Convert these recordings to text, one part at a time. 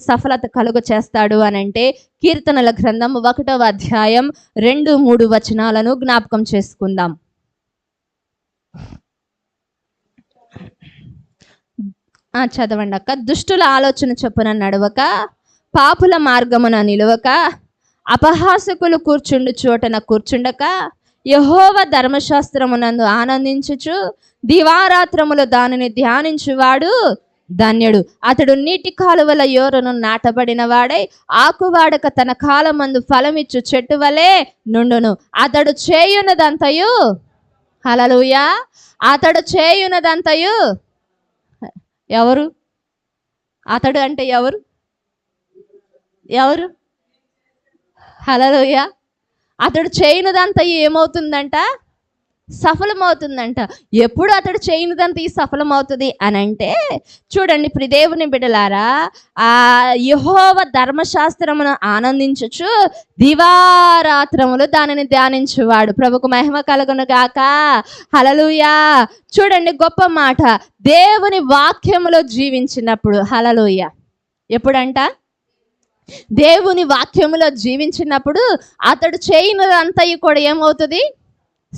సఫలత కలుగ చేస్తాడు అని అంటే కీర్తనల గ్రంథం ఒకటవ అధ్యాయం రెండు మూడు వచనాలను జ్ఞాపకం చేసుకుందాం. ఆ, చదవండి అక్క. దుష్టుల ఆలోచన చొప్పున నడవక పాపుల మార్గమున నిలవక అపహాసకులు కూర్చుండు చోటన కూర్చుండక యహోవ ధర్మశాస్త్రమునందు ఆనందించుచు దివారాత్రములు దానిని ధ్యానించువాడు ధన్యుడు. అతడు నీటి కాలువల యోరను నాటబడిన వాడై ఆకువాడక తన కాలమందు ఫలమిచ్చు చెట్టు వలె నుండును. అతడు చేయునదంతయు హలలుయా అతడు చేయునదంతయు ఎవరు? అతడు అంటే ఎవరు? ఎవరు? హలలుయా అతడు చేయనిదంతా ఏమవుతుందంట? సఫలమవుతుందంట. ఎప్పుడు అతడు చేయనిదంతా ఈ సఫలమవుతుంది అని అంటే చూడండి ప్రిదేవుని బిడలారా ఆ యహోవ ధర్మశాస్త్రమును ఆనందించచ్చు దివారాత్రములు దానిని ధ్యానించువాడు. ప్రభుకు మహిమ కలుగును గాక. హలలుయా చూడండి గొప్ప మాట. దేవుని వాక్యములో జీవించినప్పుడు హలలుయ ఎప్పుడంట? దేవుని వాక్యములో జీవించినప్పుడు అతడు చేయనిదంతయు కూడా ఏమవుతుంది?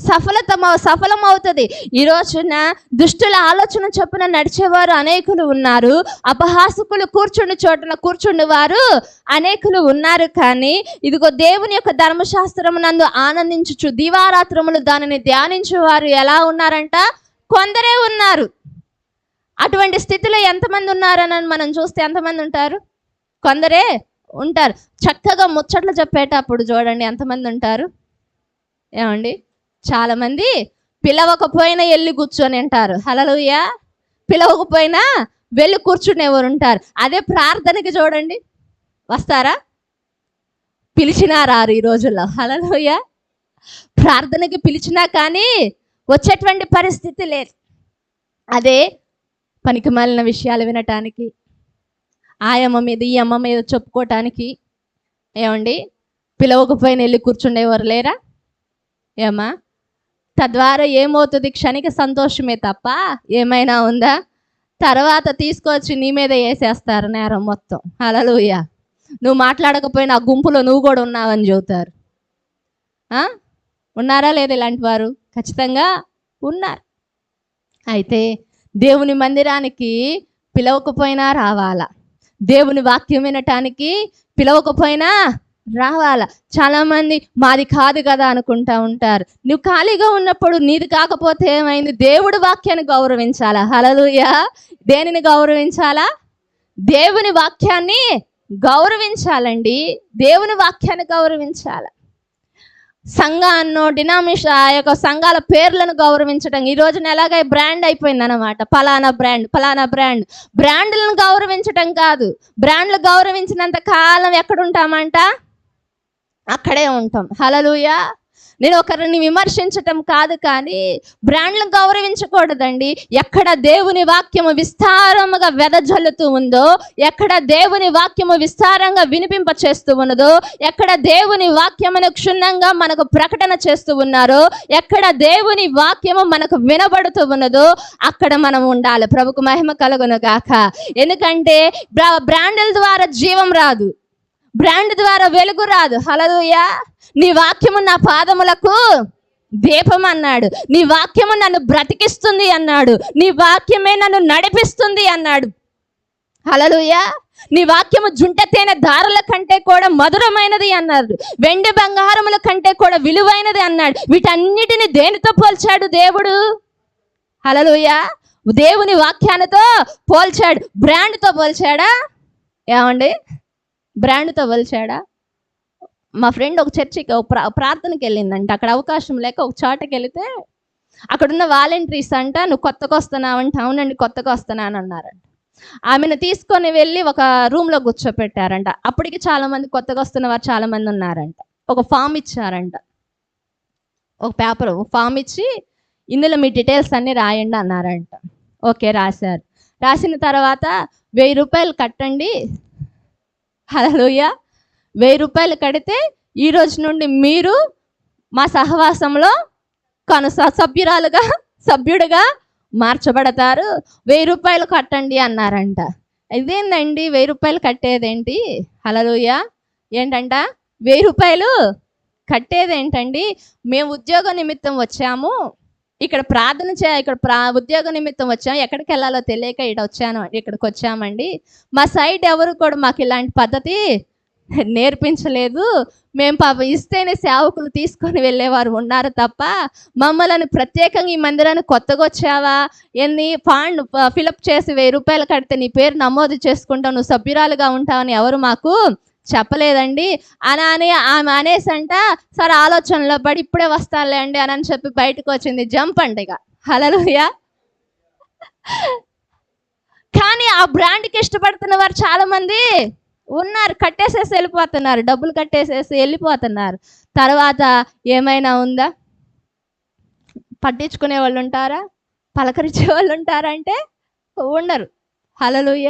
సఫలతమ సఫలమవుతుంది. ఈ రోజున దుష్టుల ఆలోచన చొప్పున నడిచేవారు అనేకులు ఉన్నారు. అపహాసకులు కూర్చుని చోటన కూర్చుని వారు అనేకులు ఉన్నారు కానీ ఇదిగో దేవుని యొక్క ధర్మశాస్త్రమునందు ఆనందించుచు దివారాత్రములు దానిని ధ్యానించేవారు ఎలా ఉన్నారంట? కొందరే ఉన్నారు. అటువంటి స్థితిలో ఎంతమంది ఉన్నారని మనం చూస్తే ఎంతమంది ఉంటారు? కొందరే ఉంటారు. చక్కగా ముచ్చట్లు చెప్పేటప్పుడు చూడండి ఎంతమంది ఉంటారు. ఏమండి? చాలామంది పిలవకపోయినా వెళ్ళి కూర్చొని ఉంటారు. హలలుయ పిలవకపోయినా వెళ్ళి కూర్చునేవారు ఉంటారు. అదే ప్రార్థనకి చూడండి. వస్తారా? పిలిచినా రారు ఈ రోజుల్లో. హలలుయ ప్రార్థనకి పిలిచినా కానీ వచ్చేటువంటి పరిస్థితి లేదు. అదే పనికి మాలిన విషయాలు వినటానికి ఆ అమ్మ మీద ఈ అమ్మ మీద చెప్పుకోవటానికి ఏమండి? పిలవకపోయిన వెళ్ళి కూర్చుండేవారు లేరా? ఏమా తద్వారా ఏమవుతుంది? క్షణిక సంతోషమే తప్ప ఏమైనా ఉందా? తర్వాత తీసుకొచ్చి నీ మీద వేసేస్తారు నేరం మొత్తం. హలలుయ నువ్వు మాట్లాడకపోయినా ఆ గుంపులో నువ్వు కూడా ఉన్నావని చెబుతారు. ఉన్నారా లేదా ఇలాంటి వారు? ఖచ్చితంగా ఉన్నారు. అయితే దేవుని మందిరానికి పిలవకపోయినా రావాలా? దేవుని వాక్యం వినటానికి పిలవకపోయినా రావాలా? చాలా మంది మాది కాదు కదా అనుకుంటా ఉంటారు. నువ్వు ఖాళీగా ఉన్నప్పుడు నీది కాకపోతే ఏమైంది? దేవుడి వాక్యాన్ని గౌరవించాలా? హలలుయా దేనిని గౌరవించాలా? దేవుని వాక్యాన్ని గౌరవించాలండి. దేవుని వాక్యాన్ని గౌరవించాల? సంఘాన్నో డినామిష ఆ యొక్క సంఘాల పేర్లను గౌరవించడం ఈ రోజున ఎలాగై బ్రాండ్ అయిపోయింది అనమాట ఫలానా బ్రాండ్ ఫలానా బ్రాండ్. బ్రాండ్లను గౌరవించటం కాదు. బ్రాండ్లు గౌరవించినంత కాలం ఎక్కడుంటామంట? అక్కడే ఉంటాం. హలలుయా నేను ఒకరిని విమర్శించటం కాదు కానీ బ్రాండ్లను గౌరవించకూడదండి. ఎక్కడ దేవుని వాక్యము విస్తారముగా వెదజల్లుతూ ఉందో ఎక్కడ దేవుని వాక్యము విస్తారంగా వినిపింప చేస్తూ ఉన్నదో ఎక్కడ దేవుని వాక్యమును క్షుణ్ణంగా మనకు ప్రకటన చేస్తూ ఉన్నారో ఎక్కడ దేవుని వాక్యము మనకు వినబడుతూ ఉన్నదో అక్కడ మనం ఉండాలి. ప్రభుకు మహిమ కలుగును గాక. ఎందుకంటే బ్రా- బ్రాండ్ల ద్వారా జీవం రాదు. బ్రాండ్ ద్వారా వెలుగు రాదు. హలలుయా నీ వాక్యము నా పాదములకు దీపం అన్నాడు. నీ వాక్యము నన్ను బ్రతికిస్తుంది అన్నాడు. నీ వాక్యమే నన్ను నడిపిస్తుంది అన్నాడు. హలలుయా నీ వాక్యము జుంట తేనె దారుల కంటే కూడా మధురమైనది అన్నాడు. వెండి బంగారముల కంటే కూడా విలువైనది అన్నాడు. వీటన్నిటిని దేనితో పోల్చాడు దేవుడు? హలలుయా దేవుని వాక్యాలతో పోల్చాడు. బ్రాండ్తో పోల్చాడా? ఏమండి? బ్రాండ్తో పోల్చాడా మా ఫ్రెండ్ ఒక చర్చికి ఒక ప్రా ప్రార్థనకి వెళ్ళిందంట. అక్కడ అవకాశం లేక ఒక చోటకి వెళితే అక్కడున్న వాలంటీర్స్ అంట నువ్వు కొత్తగా వస్తున్నావంట అవునండి కొత్తగా వస్తున్నాను అన్నారంట. ఆమెను తీసుకొని వెళ్ళి ఒక రూమ్లో కూర్చోపెట్టారంట. అప్పటికి చాలామంది కొత్తగా వస్తున్న వారు చాలామంది ఉన్నారంట. ఒక ఫామ్ ఇచ్చారంట. ఒక పేపర్ ఒక ఫామ్ ఇచ్చి ఇందులో మీ డీటెయిల్స్ అన్నీ రాయండి అన్నారంట. ఓకే రాశారు. రాసిన తర్వాత వెయ్యి రూపాయలు కట్టండి హలోయ వెయ్యి రూపాయలు కడితే ఈ రోజు నుండి మీరు మా సహవాసంలో కనుస సభ్యురాలుగా సభ్యుడిగా మార్చబడతారు. వెయ్యి రూపాయలు కట్టండి అన్నారంట. ఇదేందండి? వెయ్యి రూపాయలు కట్టేదేంటి? హలలుయ ఏంటంట? వెయ్యి రూపాయలు కట్టేదేంటండి? మేము ఉద్యోగ నిమిత్తం వచ్చాము. ఇక్కడ ప్రార్థన చే ఇక్కడ ప్రా ఉద్యోగ నిమిత్తం వచ్చాము ఎక్కడికి వెళ్ళాలో తెలియక ఇక్కడ వచ్చాను ఇక్కడికి వచ్చామండి. మా సైడ్ ఎవరు కూడా మాకు ఇలాంటి పద్ధతి నేర్పించలేదు. మేము పాప ఇస్తేనే సేవకులు తీసుకొని వెళ్ళేవారు ఉన్నారు తప్ప మమ్మల్ని ప్రత్యేకంగా ఈ మందిరాన్ని కొత్తగా వచ్చావా? ఎన్ని ఫాండ్ ఫిలప్ చేసి వెయ్యి రూపాయలు కడితే నీ పేరు నమోదు చేసుకుంటావు నువ్వు సభ్యురాలుగా ఉంటావని ఎవరు మాకు చెప్పలేదండి. అని అని ఆమె అనేసంట సరే ఆలోచనలో పడి ఇప్పుడే వస్తానులే అండి అని అని చెప్పి బయటకు వచ్చింది జంప్ అంట ఇక. హలలుయా కానీ ఆ బ్రాండ్కి ఇష్టపడుతున్న వారు చాలామంది ఉన్నారు కట్టేసేసి వెళ్ళిపోతున్నారు డబ్బులు కట్టేసేసి వెళ్ళిపోతున్నారు. తర్వాత ఏమైనా ఉందా? పట్టించుకునే వాళ్ళు ఉంటారా? పలకరించే వాళ్ళు ఉంటారా అంటే ఉండరు. హలలుయ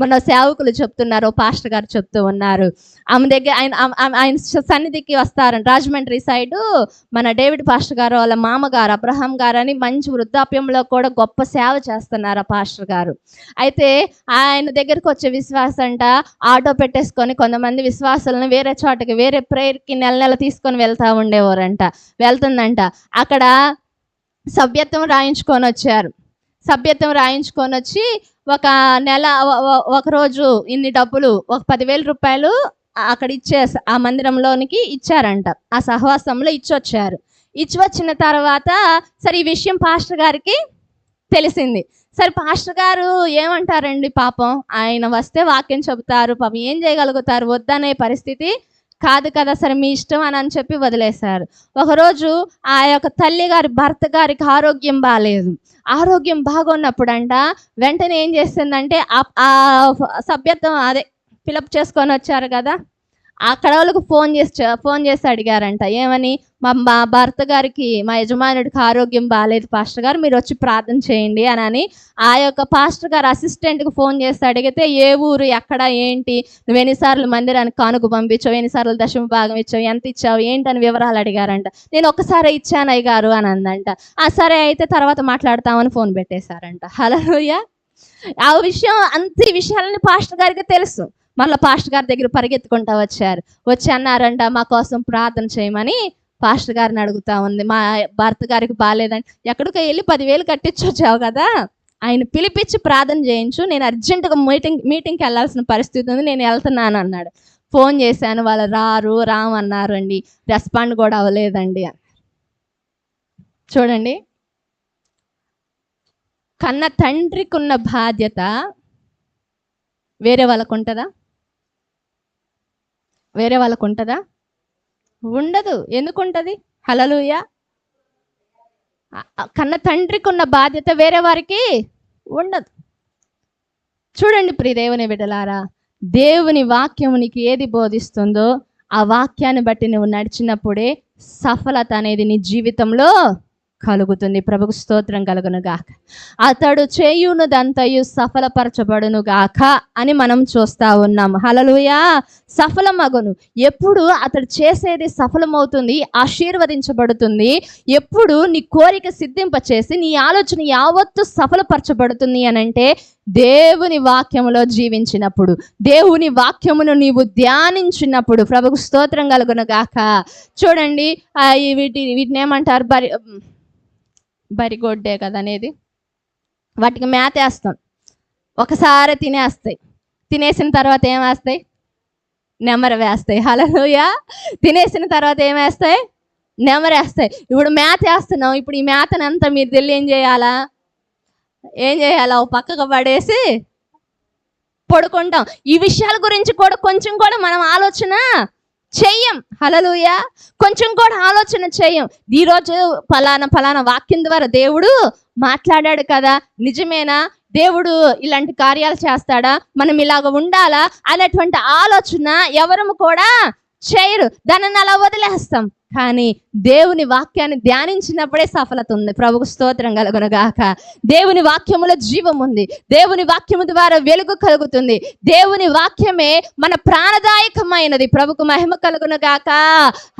మన సేవకులు చెప్తున్నారు పాస్టర్ గారు చెప్తూ ఉన్నారు. ఆమె దగ్గర ఆయన ఆయన సన్నిధికి వస్తారంట రాజమండ్రి సైడు మన డేవిడ్ పాస్టర్ గారు వాళ్ళ మామగారు అబ్రహాం గారు అని మంచి వృద్ధాప్యంలో కూడా గొప్ప సేవ చేస్తున్నారు ఆ పాస్టర్ గారు. అయితే ఆయన దగ్గరకు వచ్చే విశ్వాసం అంట ఆటో పెట్టేసుకొని కొంతమంది విశ్వాసాలను వేరే చోటకి వేరే ప్రేయర్కి నెల నెల తీసుకొని వెళ్తా ఉండేవారంట వెళ్తుందంట. అక్కడ సభ్యత్వం రాయించుకొని వచ్చారు. సభ్యత్వం రాయించుకొని వచ్చి ఒక నెల ఒకరోజు ఒక రోజు ఇన్ని డబ్బులు ఒక పదివేల రూపాయలు అక్కడ ఇచ్చే ఆ మందిరంలోనికి ఇచ్చారంట. ఆ సహవాసంలో ఇచ్చొచ్చారు. ఇచ్చి వచ్చిన తర్వాత సరే ఈ విషయం పాస్టర్ గారికి తెలిసింది. సరే పాస్టర్ గారు ఏమంటారండి పాపం? ఆయన వస్తే వాక్యం చెబుతారు పాపం ఏం చేయగలుగుతారు? వద్దనే పరిస్థితి. కాదు కదా సరే మీ ఇష్టం అని అని చెప్పి వదిలేశారు. ఒకరోజు ఆ యొక్క తల్లి గారి భర్త గారికి ఆరోగ్యం బాగాలేదు ఆరోగ్యం బాగున్నప్పుడంట వెంటనే ఏం చేస్తుందంటే ఆ- ఆ సభ్యత్వం అదే ఫిలప్ చేసుకొని వచ్చారు కదా. అక్కడ వాళ్ళకు ఫోన్ చేసి ఫోన్ చేసి అడిగారంట ఏమని? మా మా భర్త గారికి మా యజమానుడికి ఆరోగ్యం బాగాలేదు పాస్టర్ గారు మీరు వచ్చి ప్రార్థన చేయండి అని అని ఆ యొక్క పాస్టర్ గారు అసిస్టెంట్కి ఫోన్ చేసి అడిగితే ఏ ఊరు ఎక్కడ ఏంటి నువ్వు ఎన్నిసార్లు మందిరానికి కానుక పంపించావు ఎన్నిసార్లు దశమ భాగం ఇచ్చావు ఎంత ఇచ్చావు ఏంటని వివరాలు అడిగారంట. నేను ఒక్కసారి ఇచ్చాను అయ్య గారు అని అందంట. ఆ సరే అయితే తర్వాత మాట్లాడతామని ఫోన్ పెట్టేశారంట. హలోయ ఆ విషయం అంత విషయాలని పాస్టర్ గారికి తెలుసు. మళ్ళీ పాస్టర్ గారి దగ్గర పరిగెత్తుకుంటా వచ్చారు. వచ్చి అన్నారంట మా కోసం ప్రార్థన చేయమని పాస్టర్ గారిని అడుగుతా ఉంది. మా భర్త గారికి బాగాలేదని ఎక్కడికో వెళ్ళి పదివేలు కట్టించొచ్చావు కదా? ఆయన పిలిపించి ప్రార్థన చేయించు. నేను అర్జెంటుగా మీటింగ్ మీటింగ్కి వెళ్ళాల్సిన పరిస్థితి ఉంది. నేను వెళ్తున్నాను అన్నాడు. ఫోన్ చేశాను. వాళ్ళు రారు రామ్ అన్నారు అండి. రెస్పాండ్ కూడా అవ్వలేదండి. చూడండి. కన్న తండ్రికి ఉన్న బాధ్యత వేరే వాళ్ళకు ఉంటుందా వేరే వాళ్ళకు ఉంటుందా ఉండదు. ఎందుకు ఉంటుంది హలలుయ కన్న తండ్రికి ఉన్న బాధ్యత వేరే వారికి ఉండదు. చూడండి ప్రియ దేవుని బిడ్డలారా దేవుని వాక్యము నీకు ఏది బోధిస్తుందో ఆ వాక్యాన్ని బట్టి నువ్వు నడిచినప్పుడే సఫలత అనేది నీ జీవితంలో కలుగుతుంది. ప్రభుకు స్తోత్రం కలుగును గాక అతడు చేయునుదంతయు సఫలపరచబడును గాక అని మనం చూస్తా ఉన్నాం హలలుయా సఫలమగును. ఎప్పుడు అతడు చేసేది సఫలమవుతుంది ఆశీర్వదించబడుతుంది. ఎప్పుడు నీ కోరిక సిద్ధింప చేసి నీ ఆలోచన యావత్తు సఫలపరచబడుతుంది అని అంటే దేవుని వాక్యములో జీవించినప్పుడు దేవుని వాక్యమును నీవు ధ్యానించినప్పుడు ప్రభుకు స్తోత్రం కలుగును గాక చూడండి వీటి వీటిని ఏమంటారు? బరి బరిగొడ్డే కదా అనేది వాటికి మేత వేస్తాం. ఒకసారి తినేస్తాయి తినేసిన తర్వాత ఏం వేస్తాయి? నెమర వేస్తాయి. హలోయ తినేసిన తర్వాత ఏం వేస్తాయి? నెమరేస్తాయి ఇప్పుడు మేత వేస్తున్నాం. ఇప్పుడు ఈ మేతనంతా మీరు తెలియ ఏం చేయాలా? ఏం చేయాలా? ఓ పక్కకు పడేసి పడుకుంటాం. ఈ విషయాల గురించి కూడా కొంచెం కూడా మనం ఆలోచన చెయ్యం హలలుయ కొంచెం కూడా ఆలోచన చెయ్యం ఈరోజు ఫలానా ఫలానా వాక్యం ద్వారా దేవుడు మాట్లాడాడు కదా. నిజమేనా? దేవుడు ఇలాంటి కార్యాలు చేస్తాడా? మనం ఇలాగ ఉండాలా? అనేటువంటి ఆలోచన ఎవరము కూడా చేయరు. దానిని అలా వదిలేస్తాం. కానీ దేవుని వాక్యాన్ని ధ్యానించినప్పుడే సఫలత ఉంది. ప్రభుకు స్తోత్రం కలుగునగాక. దేవుని వాక్యములో జీవం ఉంది. దేవుని వాక్యము ద్వారా వెలుగు కలుగుతుంది. దేవుని వాక్యమే మన ప్రాణదాయకమైనది. ప్రభుకు మహిమ కలుగునగాక.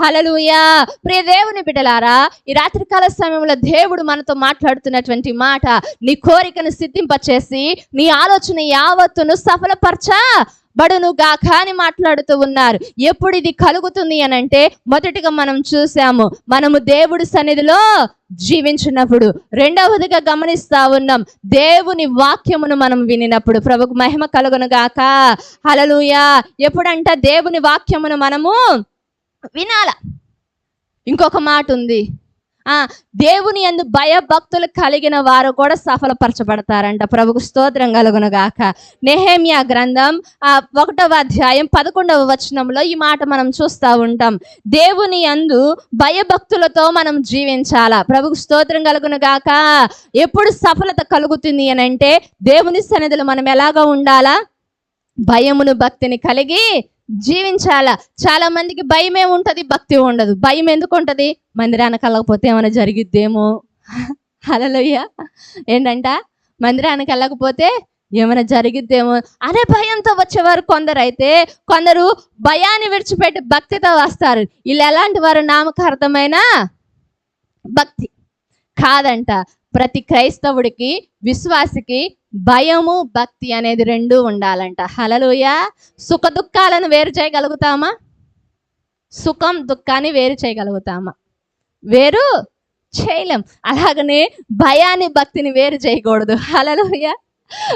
హలలుయా ప్రియ దేవుని బిడ్డలారా ఈ రాత్రికాల సమయంలో దేవుడు మనతో మాట్లాడుతున్నటువంటి మాట నీ కోరికను సిద్ధింపచేసి నీ ఆలోచన యావత్తును సఫలపరచ. బడును గాక అని మాట్లాడుతూ ఉన్నారు. ఎప్పుడు ఇది కలుగుతుంది అని అంటే మొదటిగా మనం చూసాము మనము దేవుడి సన్నిధిలో జీవించినప్పుడు. రెండవదిగా గమనిస్తా ఉన్నాం దేవుని వాక్యమును మనం వినినప్పుడు. ప్రభుకు మహిమ కలుగును గాక. హలలుయా ఎప్పుడంట దేవుని వాక్యమును మనము వినాల? ఇంకొక మాట ఉంది దేవుని యందు భయభక్తులు కలిగిన వారు కూడా సఫలపరచబడతారంట. ప్రభుకు స్తోత్రం కలుగును గాక నెహేమియా గ్రంథం ఆ ఒకటవ అధ్యాయం పదకొండవ వచనంలో ఈ మాట మనం చూస్తూ ఉంటాం. దేవుని యందు భయభక్తులతో మనం జీవించాలా? ప్రభుకు స్తోత్రం కలుగును గాక ఎప్పుడు సఫలత కలుగుతుంది అని అంటే దేవుని సన్నిధిలో మనం ఎలాగా ఉండాలా? భయమును భక్తిని కలిగి జీవించాలా? చాలా మందికి భయమే ఉంటుంది భక్తి ఉండదు. భయం ఎందుకు ఉంటుంది? మందిరానికి వెళ్ళకపోతే ఏమైనా జరిగిద్దేమో? హలలోయ ఏంటంట? మందిరానికి వెళ్ళకపోతే ఏమైనా జరిగిద్దేమో? అనే భయంతో వచ్చేవారు కొందరు అయితే కొందరు భయాన్ని విడిచిపెట్టి భక్తితో వస్తారు. వీళ్ళు ఎలాంటి వారు? నామకార్థమైన భక్తి. కాదంట. ప్రతి క్రైస్తవుడికి విశ్వాసికి భయము భక్తి అనేది రెండు ఉండాలంట. హలలుయ సుఖ దుఃఖాలను వేరు చేయగలుగుతామా? సుఖం దుఃఖాన్ని వేరు చేయగలుగుతామా? వేరు చేయలేం. అలాగనే భయాన్ని భక్తిని వేరు చేయకూడదు. హలలుయ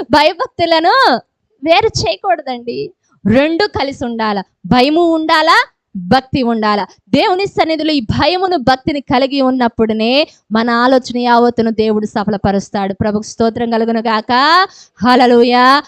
భయభక్తులను వేరు చేయకూడదండి. రెండు కలిసి ఉండాల? భయము ఉండాలా? భక్తి ఉండాల? దేవుని సన్నిధిలో ఈ భయమును భక్తిని కలిగి ఉన్నప్పుడునే మన ఆలోచన యావత్తును దేవుడు సఫలపరుస్తాడు. ప్రభుకు స్తోత్రం కలుగును గాక. హలలుయ